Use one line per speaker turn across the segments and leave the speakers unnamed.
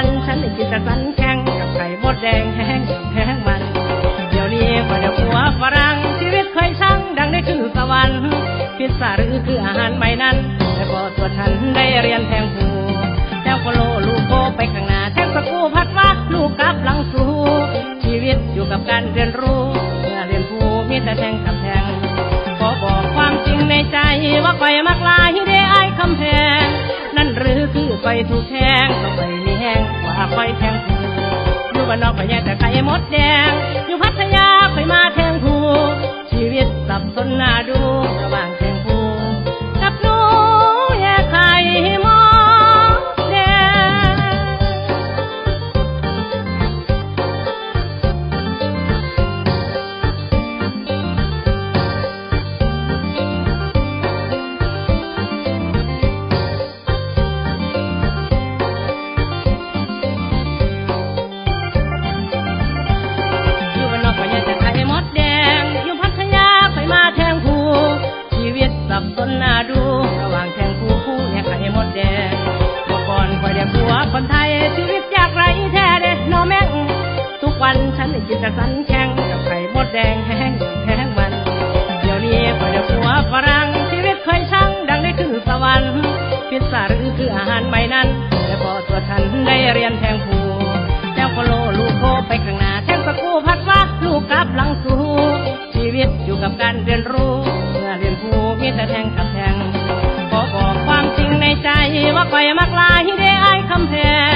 ันฉันกินแต่สันแข็งกับไข่มดแดงแห้งแห้งมัน เดี๋ยวนี้ก็เด็กหัวฝรั่งชีวิตเคยช่างดังได้ขึ้นสวรรค์พิซซ่าหรือคืออาหารใหม่นั้น แต่พอตัวฉันได้เรียนแทงผูแล้วก็โลลูกโกไปข้างหน้าแทงสกูพัดว่าลูกกลับหลังสู่ชีวิตอยู่กับการเรียนรู้เมื่อเรียนผูมีแต่แทงกับแทงขอบอกความจริงในใจว่าไปมักลายได้อายคำแพง นั่นหรือคือไปถูกแทงต้องไปมีแห้งกว่าไฟแทงผูอยู่บ้านนอกไปแย่แต่ไข่มดแดง อยู่พัทยาไปมาแทงผูชีวิตสับสนน่าดู กินแต่สันแข็งกับไข่มดแดงแห้งแห้งมัน เดี๋ยวนี้คอยเรียกผัวฝรั่งชีวิตเคยช่างดังได้ขึ้นสวรรค์พิซซ่าหรือคืออาหารใหม่นั้น แต่พอตัวฉันได้เรียนแทงผู้แล้วก็โลลูกโคไปข้างหน้าแทงสกูพัดว่าลูกกลับหลังสู่ชีวิตอยู่กับการเรียนรู้เมื่อเรียนผูมีแต่แทงกับแทงขอบอกความจริงในใจว่าไปมักลายได้อายคำแพง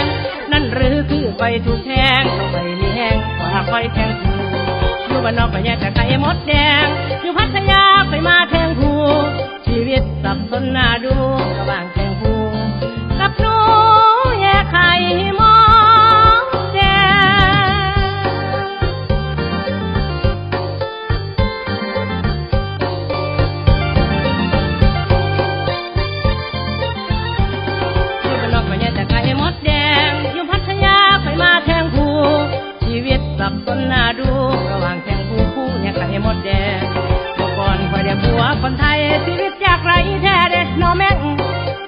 นั่นหรือคือไปถูกแทงไป ห้งกว่าไปแทงผูอยู่บ้านนอกไปแย่แต่ไข่มดแดง อยู่พัทยาไปมาแทงผูชีวิตสับสนนาด แดงเมื่อก่อนคอยเรียกผัวคนไทยชีวิตยากไรแท้เด็นอแม่ง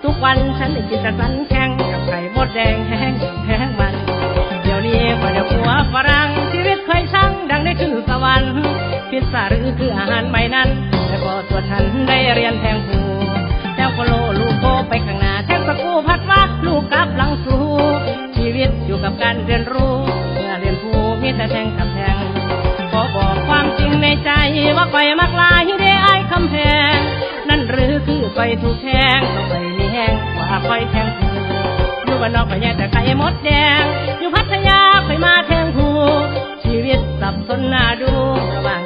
ทุกวันฉันได้กินแต่สันแข็งกับไข่มดแดงแห้งแห้งมัน เดี๋ยวนี้คอยเรียกผัวฝรั่งชีวิตเคยช่างดังได้ขึ้นสวรรค์พิซซ่าหรือคืออาหารใหม่นั้น แต่พอตัวฉันได้เรียนแทงผูแล้วก็โลลูกโกไปข้างหน้าแทงสกูพัดว่าลูกกลับหลังสู่ชีวิตอยู่กับการเรียนรู้ ว่าไปมักลายได้อายคำแพง นั่นหรือคือไปถูกแทงต้องไปมีแห้งกว่าไปแทงผู้อยู่บ้านนอกไปแย่แต่ไก่มดแดง อยู่พัทยาไปมาแทงผู้ชีวิตสับสนน่าดูระหว่าง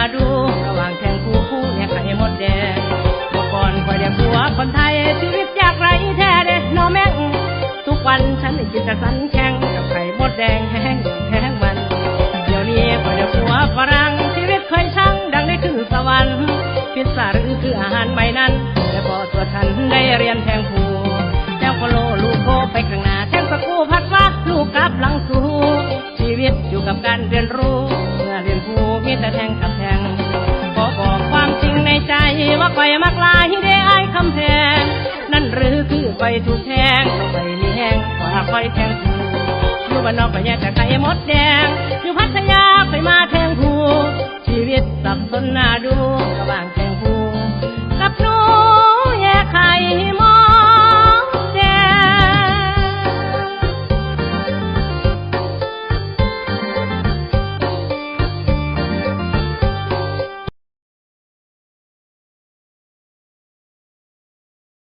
าดู ระหว่างแทงผู้ผู้เนี่ยไข่มดแดงเมื่อก่อนคอยเรียกัวคนไทยชีวิตยากไรแท้เด็นอแม่ง ทุกวันฉันได้กินแต่สันแข็งกับไข่หมดแดงแห้งแห้งมัน เดี๋ยวนี้คอยเรียกัวฝรั่งชีวิตเคยช่างดังได้ขึ้นสวรรค์พิซซ่าหรือคืออาหารใหม่นั้น แต่พอตัวฉันได้เรียนแทงผู้แล้วก็โลลูกโคไปข้างหน้าแทงสกูพัดว่าลูกกลับหลังสู่ชีวิตอยู่กับการเรียนรู้เมื่อเรียนผู้มีแต่แทงกับ ใจว่าไปมักลายได้อายคำแพง นั่นหรือคือไปถูกแทงต้องไปมีแห้งกว่าไปแทงผูอยู่บ้านนอกไปแย่แต่ไข่มดแดง อยู่พัทยาไปมาแทงผูชีวิตสับสนน่าดู